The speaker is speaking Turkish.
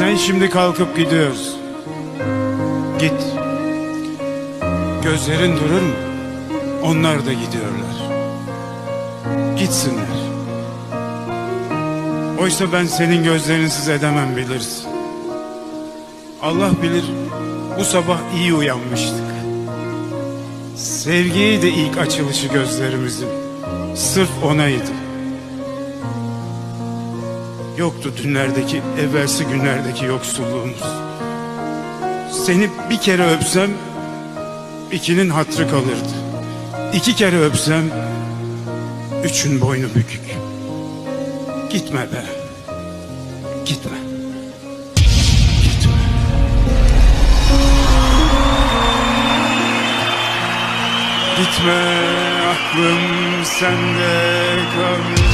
Sen şimdi kalkıp gidiyorsun. Git. Gözlerin durur mu? Onlar da gidiyorlar. Gitsinler. Oysa ben senin gözlerinsiz edemem bilirsin. Allah bilir bu sabah iyi uyanmıştık. Sevgiydi ilk açılışı gözlerimizin. Sırf onaydı. Yoktu dünlerdeki, evvelsi günlerdeki yoksulluğumuz. Seni bir kere öpsem, ikinin hatrı kalırdı. İki kere öpsem, üçün boynu bükük. Gitme be. Gitme. Gitme. Aklım sende kalmış